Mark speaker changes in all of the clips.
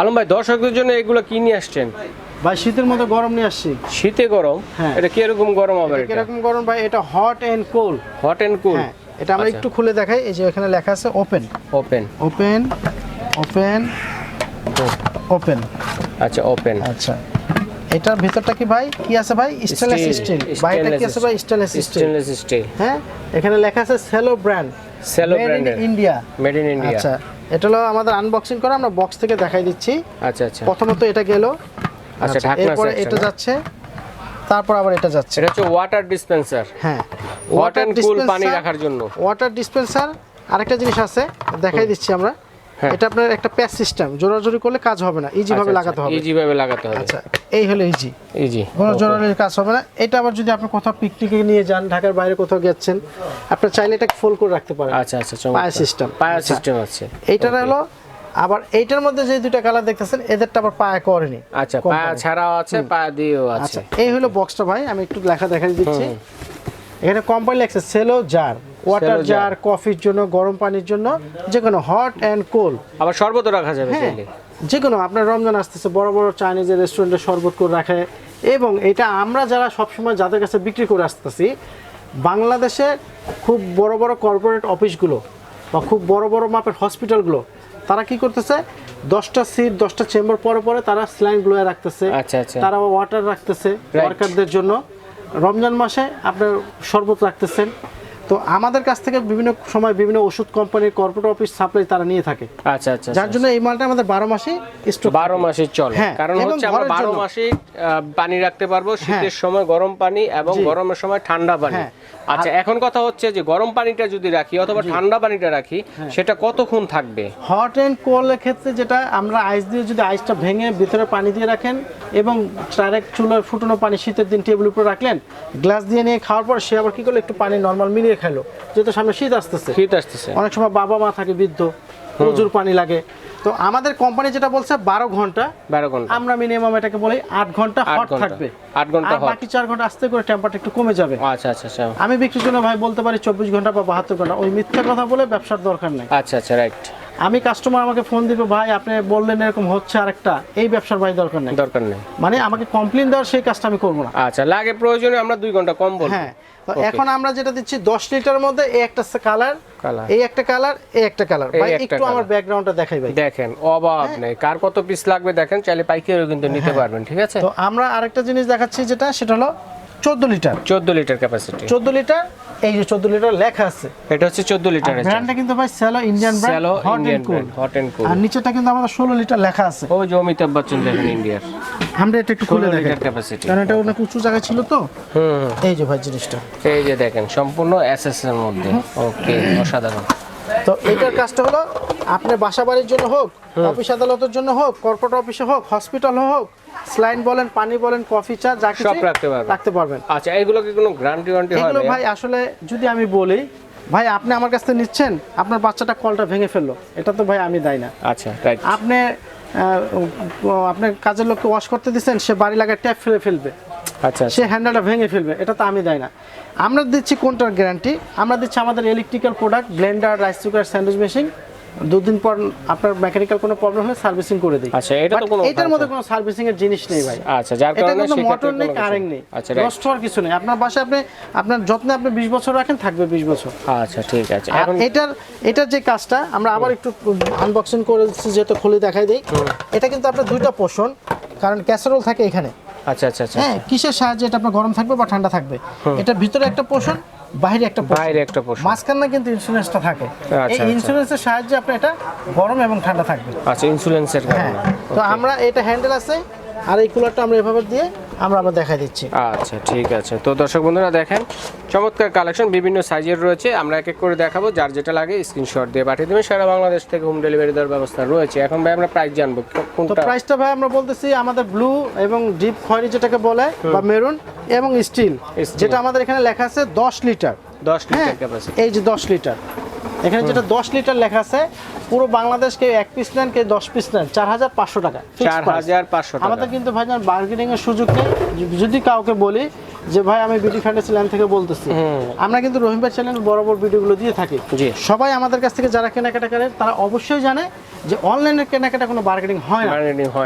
Speaker 1: আলম ভাই দর্শকদের জন্য এগুলো কি নিয়ে আসছেন?
Speaker 2: ভাই শীতের মধ্যে গরম নিয়ে আসছি।
Speaker 1: শীতে গরম?
Speaker 2: হ্যাঁ।
Speaker 1: এটা কীরকম গরম হবে এটা
Speaker 2: কীরকম গরম ভাই এটা hot and cool
Speaker 1: hot and cool
Speaker 2: এটা আমরা
Speaker 1: আচ্ছা।
Speaker 2: একটু খুলে দেখাই এই যে এখানে লেখা আছে open
Speaker 1: open
Speaker 2: open open open
Speaker 1: আচ্ছা ওপেন
Speaker 2: আচ্ছা। এটার ভিতরটা কি ভাই? কি আছে ভাই? স্টেনলেস স্টিল বাইরেটা কি আছে ভাই? স্টেনলেস স্টিল
Speaker 1: স্টেনলেস স্টিল
Speaker 2: হ্যাঁ এখানে লেখা আছে সেলো ব্র্যান্ড
Speaker 1: সেলো ব্র্যান্ডের
Speaker 2: ইন্ডিয়া
Speaker 1: মেড ইন ইন্ডিয়া
Speaker 2: আচ্ছা। এটা হলো আমাদের আনবক্সিং করা আমরা বক্স থেকে দেখাই দিচ্ছি।
Speaker 1: আচ্ছা আচ্ছা।
Speaker 2: প্রথমত এটা গেল।
Speaker 1: আচ্ছা,
Speaker 2: আচ্ছা এরপরে এটা? যাচ্ছে তারপর আবার এটা যাচ্ছে।
Speaker 1: এটা হচ্ছে ওয়াটার ডিসপেন্সার
Speaker 2: হ্যাঁ।
Speaker 1: ওয়াটার কুল পানি রাখার জন্য।
Speaker 2: ওয়াটার ডিসপেন্সার আরেকটা জিনিস আছে দেখাই দিচ্ছি আমরা। এটা আপনার একটা প্যাচ সিস্টেম জোরাজোরি করলে কাজ হবে না ইজি ভাবে লাগাতে হবে।
Speaker 1: ইজি ভাবে লাগাতে হবে।
Speaker 2: আচ্ছা এই হলো ইজি
Speaker 1: ইজি
Speaker 2: কোনো জোরাজোরি কাজ হবে না। এটা আবার যদি আপনি কোথাও পিকনিকে নিয়ে যান ঢাকার বাইরে কোথাও গেছেন আপনি চাইলে এটাকে ফোল্ড করে রাখতে পারেন।
Speaker 1: আচ্ছা আচ্ছা
Speaker 2: পায়া সিস্টেম
Speaker 1: পায়া সিস্টেম আছে।
Speaker 2: এইটার হলো আবার এইটার মধ্যে যে দুইটা কালার দেখতেছেন এদেরটা আবার পায়া করেনি।
Speaker 1: আচ্ছা পায়া ছাড়াও আছে পায়া দিয়েও আছে।
Speaker 2: আচ্ছা এই হলো বক্সটা ভাই আমি একটু লেখা দেখাই দিচ্ছি। এখানে কোম্পানি লেখছে সেলো জার ওয়াটার জার কফির জন্য গরম পানির জন্য যে কোনো হট অ্যান্ড কোল্ড
Speaker 1: আবার শরবতও রাখা যাবে
Speaker 2: হ্যাঁ যে কোনো আপনার রমজান আসতেছে বড় বড় চাইনিজের রেস্টুরেন্টে শরবত করে রাখে। এবং এটা আমরা যারা সবসময় যাদের কাছে বিক্রি করে আসতেছি বাংলাদেশে খুব বড় বড় কর্পোরেট অফিসগুলো বা খুব বড় বড় মাপের হসপিটালগুলো তারা কি করতেছে? দশটা সিট দশটা চেম্বার পরে পরে তারা স্লাইন গ্লোয়ে রাখতেছে।
Speaker 1: আচ্ছা, আচ্ছা।
Speaker 2: তারা ওয়াটার রাখতেছে ওয়ার্কারদের জন্য। রমজান মাসে আপনার শরবত রাখতেছেন। তো আমাদের কাছ থেকে বিভিন্ন সময় বিভিন্ন ওষুধ কোম্পানির কর্পোরেট অফিস সাপ্লাই তারা নিয়ে থাকে।
Speaker 1: আচ্ছা আচ্ছা
Speaker 2: যার জন্য এই মালটা আমাদের বারো মাসে স্টক
Speaker 1: বারো মাসে চলে।
Speaker 2: হ্যাঁ,
Speaker 1: কারণ হচ্ছে আমরা
Speaker 2: ঘরের
Speaker 1: বারো
Speaker 2: জন্য।
Speaker 1: মাসে পানি রাখতে পারব শীতের সময় গরম পানি এবং গরমের সময় ঠান্ডা পানি।
Speaker 2: হ্যাঁ।
Speaker 1: আচ্ছা এখন কথা হচ্ছে যে গরম পানিটা যদি রাখি অথবা ঠান্ডা পানিটা রাখি
Speaker 2: হ্যাঁ।
Speaker 1: সেটা কতক্ষণ থাকবে?
Speaker 2: হট অ্যান্ড কোল্ডের ক্ষেত্রে যেটা আমরা আইস দিয়ে যদি আইসটা ভেঙে ভিতরে পানি দিয়ে রাখেন এবং ডাইরেক্ট চুলার ফুটানো পানি শীতের দিন টেবিল উপর রাখলেন গ্লাস দিয়ে নিয়ে খাওয়ার পর সে আবার কি করল একটু পানি নর্মাল মিলিয়ে খেলো যেহেতু সামনে শীত আসতেছে।
Speaker 1: শীত আসতেছে।
Speaker 2: অনেক সময় বাবা মা থাকে বৃদ্ধ প্রচুর পানি লাগে। তো আমাদের কোম্পানি যেটা বলছে বারো ঘণ্টা।
Speaker 1: বারো ঘণ্টা।
Speaker 2: আমরা মিনিমাম এটাকে বলি আট
Speaker 1: ঘণ্টা
Speaker 2: হট থাকবে।
Speaker 1: আট ঘণ্টা
Speaker 2: বাকি চার ঘণ্টা আস্তে করে টেম্পারটা একটু কমে যাবে।
Speaker 1: আচ্ছা আচ্ছা আচ্ছা।
Speaker 2: আমি বিক্রির জন্য ভাই বলতে পারি চব্বিশ ঘণ্টা বা বাহাত্তর ঘণ্টা। ওই মিথ্যা কথা বলে ব্যবসার দরকার নেই।
Speaker 1: আচ্ছা আচ্ছা রাইট
Speaker 2: আমি কাস্টমার আমাকে ফোন দিবে ভাই আপনি বললেন এরকম হচ্ছে আরেকটা। এই ব্যবসার ভাই দরকার নেই।
Speaker 1: দরকার নেই।
Speaker 2: মানে আমাকে কমপ্লেন দেওয়ার সেই কাজটা আমি করব না।
Speaker 1: আচ্ছা লাগে প্রয়োজনে আমরা দুই ঘণ্টা কম বলব।
Speaker 2: হ্যাঁ তো এখন আমরা যেটা দিচ্ছি দশ লিটার মধ্যে এই একটা কালার। এই একটা কালার এই একটা কালার ভাই
Speaker 1: একটু
Speaker 2: আমার। ব্যাকগ্রাউন্ডটা দেখাই ভাই।
Speaker 1: দেখেন অভাব
Speaker 2: হ্যাঁ।
Speaker 1: নেই। কার কত পিস লাগবে দেখেন চাইলে পাইকারিও কিন্তু নিতে পারবেন ঠিক আছে?
Speaker 2: তো আমরা আরেকটা জিনিস দেখাচ্ছি যেটা সেটা হলো চোদ্দ লিটার।
Speaker 1: চোদ্দ লিটার ক্যাপাসিটি
Speaker 2: চোদ্দ লিটার এই যে চোদ্দ লিটার লেখা আছে।
Speaker 1: এটা হচ্ছে চোদ্দ লিটার
Speaker 2: ব্র্যান্ডটা কিন্তু ভাই Cello Indian brand Cello
Speaker 1: Indian brand hot and cool
Speaker 2: আর নিচেটা কিন্তু আমাদের ষোলো লিটার লেখা আছে।
Speaker 1: ওই যে অমিতাভ বচ্চন দেখেন ইন্ডিয়ার
Speaker 2: আমরা এটা একটু খুলে
Speaker 1: দেখি ক্যাপাসিটি
Speaker 2: কারণ এটা অনেক উঁচু জায়গা ছিল তো।
Speaker 1: হুম। হুম।
Speaker 2: এই যে ভাই জিনিসটা।
Speaker 1: এই যে দেখেন সম্পূর্ণ এসএস এর মধ্যে। ওকে অসাধারণ।
Speaker 2: তো এটার কাজটা হলো আপনার বাসা বাড়ির জন্য হোক অফিস আদালতের জন্য হোক কর্পোরেট অফিসে হোক হসপিটাল হোক স্লাইন বলেন পানি বলেন কফি চা যা কিছু
Speaker 1: রাখতে পারবেন।
Speaker 2: রাখতে পারবেন।
Speaker 1: আচ্ছা এগুলো কি কোনো গ্যারান্টি ওয়ারেন্টি হয়
Speaker 2: এগুলো ভাই আসলে যদি আমি বলি ভাই আপনি আমার কাছ থেকে নিচ্ছেন আপনার বাচ্চাটা কলটা ভেঙে ফেলল। এটা তো ভাই আমি দাই না।
Speaker 1: আচ্ছা রাইট
Speaker 2: আপনি আপনার কাজের লোককে ওয়াশ করতে দিচ্ছেন সে বাড়ি লাগায় ট্যাপ ফেলে ফেলবে।
Speaker 1: আচ্ছা
Speaker 2: সে হ্যান্ডেলটা ভেঙে ফেলবে এটা তো আমি দেয় না। আমরা দিচ্ছি কোনটার গ্যারান্টি আমরা দিচ্ছি আমাদের electrical product blender rice cooker sandwich machine দুদিন পর আপনার মেকানিক্যাল কোনো প্রবলেম হলে সার্ভিসিং করে দিই।
Speaker 1: আচ্ছা, এটা তো কোনো
Speaker 2: এটার মধ্যে কোনো সার্ভিসিং এর জিনিস নেই ভাই।
Speaker 1: আচ্ছা যার কারণে
Speaker 2: কিন্তু
Speaker 1: সেক্ষেত্রে
Speaker 2: মোটর নেই কারেন্ট নেই।
Speaker 1: আচ্ছা
Speaker 2: নষ্ট হওয়ার কিছু নেই। আপনার বাসায় আপনি আপনার যত্নে আপনি বিশ বছর রাখেন থাকবে বিশ বছর।
Speaker 1: আচ্ছা ঠিক আছে। এখন
Speaker 2: এটার এটার যে কাজটা আমরা আবার একটু আনবক্সিং করে দিচ্ছি যেহেতু খুলে দেখাই দিই। এটা কিন্তু আপনার দুইটা পোষণ কারণ ক্যাসারোল থাকে এখানে।
Speaker 1: আচ্ছা আচ্ছা আচ্ছা।
Speaker 2: হ্যাঁ কিসের সাহায্যে এটা আপনার গরম থাকবে বা ঠান্ডা থাকবে? এটা ভিতরে একটা পোষণ বাইরে একটা
Speaker 1: বাইরে একটা পোষণ
Speaker 2: মাঝখানে কিন্তু ইন্স্যুরেন্সটা থাকে। এই
Speaker 1: আচ্ছা।
Speaker 2: ইন্স্যুরেন্সের সাহায্যে আপনার এটা গরম এবং ঠান্ডা থাকবে।
Speaker 1: আচ্ছা ইন্স্যুরেন্সের
Speaker 2: হ্যাঁ
Speaker 1: কারণে
Speaker 2: তো আমরা এটা হ্যান্ডেল আছে আর এই কুলারটা আমরা এভাবে দিয়ে আমরা আবার দেখা দিচ্ছি।
Speaker 1: আচ্ছা ঠিক আছে। তো দর্শক বন্ধুরা দেখেন চমৎকার কালেকশন বিভিন্ন সাইজের রয়েছে। আমরা এক এক করে দেখাবো যার যেটা লাগে স্ক্রিনশট দিয়ে পাঠিয়ে দেবেন। সারা বাংলাদেশ থেকে হোম ডেলিভারি দেওয়ার ব্যবস্থা রয়েছে। এখন ভাই আমরা প্রাইস জানব। কোনটা?
Speaker 2: প্রাইসটা ভাই আমরা বলতেছি আমাদের ব্লু এবং ডিপ খয়েরি যেটাকে বলে বা মেরুন এবং স্টিল যেটা আমাদের এখানে লেখা আছে দশ লিটার
Speaker 1: দশ
Speaker 2: হ্যাঁ
Speaker 1: লিটার ক্যাপাসিটি
Speaker 2: এই যে দশ লিটার এখানে যেটা দশ লিটার লেখা আছে পুরো বাংলাদেশকে এক পিস নেন কে দশ পিস নেন চার হাজার পাঁচশো টাকা
Speaker 1: চার হাজার পাঁচশো টাকা।
Speaker 2: আমাদের কিন্তু ভাই বার্গেনিং এর সুযোগ নেই। যদি কাউকে বলি যে ভাই আমি বিউটি ফ্যান্টাসি ল্যান্ড থেকে বলতেছি। আমরা কিন্তু রহিম ভাই চ্যানেল বরাবর ভিডিওগুলো দিয়ে থাকি। সবাই আমাদের কাছ থেকে যারা কেনাকাটা করে তারা অবশ্যই জানে যে অনলাইনের কেনাকাটা কোনো মার্কেটিং হয় না।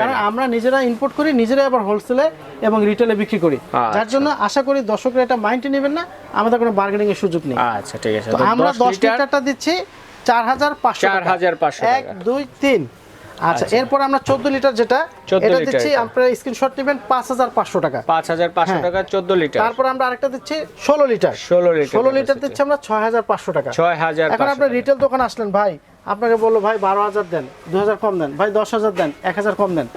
Speaker 2: কারণ আমরা নিজেরা ইম্পোর্ট করি নিজেরাই আবার হোলসেলে এবং রিটেলে বিক্রি করি।
Speaker 1: আচ্ছা।
Speaker 2: যার জন্য আশা করি দর্শকরা এটা মাইন্ডে নেবেন না আমাদের কোনো বার্গেনিং এর সুযোগ নেই।
Speaker 1: আচ্ছা ঠিক আছে।
Speaker 2: আমরা
Speaker 1: 10
Speaker 2: দশ
Speaker 1: লিটার
Speaker 2: লিটারটা দিচ্ছি চার হাজার পাঁচশো
Speaker 1: 4,500
Speaker 2: এক
Speaker 1: টাকা।
Speaker 2: দুই তিন। আচ্ছা এরপর আমরা চোদ্দ লিটার যেটা
Speaker 1: 14
Speaker 2: এটা দিচ্ছি। আপনারা স্ক্রিনশট নেবেন পাঁচ হাজার পাঁচশো টাকা।
Speaker 1: পাঁচ হাজার পাঁচশো
Speaker 2: হ্যাঁ।
Speaker 1: টাকা চোদ্দ লিটার।
Speaker 2: তারপর আমরা আরেকটা দিচ্ছি ষোলো লিটার।
Speaker 1: 16 লিটার
Speaker 2: ষোলো লিটার দিচ্ছি। আমরা ছয় হাজার পাঁচশো টাকা।
Speaker 1: ছয় হাজার
Speaker 2: এখন আপনার রিটেল দোকান আসলেন ভাই আপনাকে বলল ভাই বারো হাজার দেন দু হাজার কম দেন ভাই দশ হাজার দেন এক হাজার কম দেন।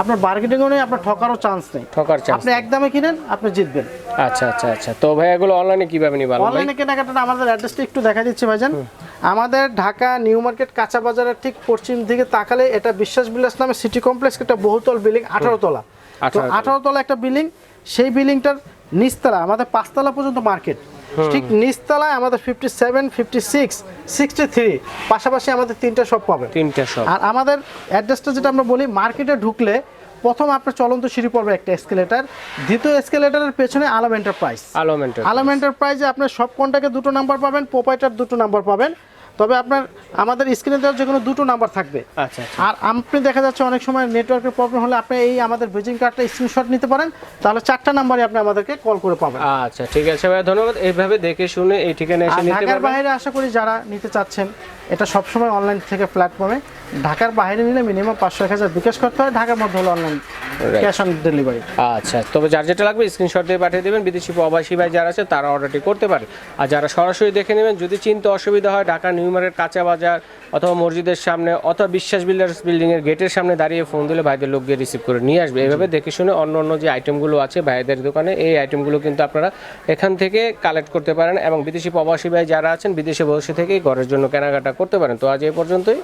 Speaker 2: আপনার বার্গেনিংও নেই আপনার ঠকারও চান্স নেই।
Speaker 1: ঠকার চান্স
Speaker 2: আপনি একদমই কিনেন আপনি জিতবেন।
Speaker 1: আচ্ছা আচ্ছা আচ্ছা। তো ভাই এগুলো অনলাইনে কীভাবে নিবা?
Speaker 2: অনলাইনে কেনাকাটা আমাদের অ্যাড্রেসটা একটু দেখা দিচ্ছি ভাইজান। আমাদের ঢাকা নিউ মার্কেট কাঁচা বাজারের ঠিক পশ্চিম দিকে তাকালে এটা বিশ্বাস বিলাস নামে সিটি কমপ্লেক্স একটা বহুতল বিল্ডিং আঠারো তলা। তো আঠারো তলা। একটা বিল্ডিং সেই বিল্ডিংটার নিচতলা আমাদের পাঁচতলা পর্যন্ত মার্কেট। ঠিক নিচতলায় আমাদের fifty seven fifty six sixty three পাশাপাশি আমাদের তিনটা শপ পাবেন।
Speaker 1: তিনটা সব
Speaker 2: আর আমাদের অ্যাড্রেসটা যেটা আমরা বলি মার্কেটে ঢুকলে প্রথম আপনার চলন্ত সিঁড়ি পড়বে একটা এসকেলেটার দ্বিতীয় এসকেলেটারের পেছনে আলম এন্টারপ্রাইজ আলম এন্টারপ্রাইজে আপনার সব কন্ট্যাক্টে দুটো নাম্বার পাবেন প্রোপাইটার দুটো নাম্বার পাবেন। তবে আপনার আমাদের স্ক্রিনে দেওয়ার যে কোনো দুটো নাম্বার থাকবে।
Speaker 1: আচ্ছা আচ্ছা।
Speaker 2: আর আপনি দেখা যাচ্ছে অনেক সময় নেটওয়ার্কের প্রবলেম হলে আপনি এই আমাদের ভিজিং কার্ডটা স্ক্রিনশট নিতে পারেন তাহলে চারটা নাম্বারে আপনি আমাদেরকে কল করে পাবেন।
Speaker 1: আচ্ছা ঠিক আছে ভাই ধন্যবাদ। এইভাবে দেখে শুনে এই ঠিকানা
Speaker 2: আর
Speaker 1: এসে নিতে
Speaker 2: ঢাকার বাইরে আশা করি যারা নিতে চাচ্ছেন এটা সবসময় অনলাইন থেকে প্ল্যাটফর্মে ঢাকার বাইরে নিলে মিনিমাম পাঁচশো এক হাজার বিকাশ করতে হয় ঢাকার মধ্যে হলো অনলাইন ক্যাশ অন ডেলিভারি
Speaker 1: আচ্ছা তবে যার যেটা লাগবে স্ক্রিনশট দিয়ে পাঠিয়ে দেবেন। বিদেশি প্রবাসী ভাই যারা আছে তারা অর্ডারটি করতে পারে। আর যারা সরাসরি দেখে নেবেন যদি চিনতে অসুবিধা হয় ঢাকা নিউ মার্কেট কাঁচা বাজার অথবা মসজিদের সামনে অথবা বিশ্বাস বিল্ডার্স বিল্ডিং এর গেটের সামনে দাঁড়িয়ে ফোন দিলে ভাইদের লোক গিয়ে রিসিভ করে নিয়ে আসবে। এভাবে দেখে শুনে অন্য অন্য যে আইটেমগুলো আছে ভাইদের দোকানে, এই আইটেমগুলো কিন্তু আপনারা এখান থেকে কালেক্ট করতে পারেন এবং বিদেশি প্রবাসী ভাই যারা আছেন, বিদেশে বসে থেকেই ঘরের জন্য কেনাকাটা করতে পারেন। তো আজ এই পর্যন্তই।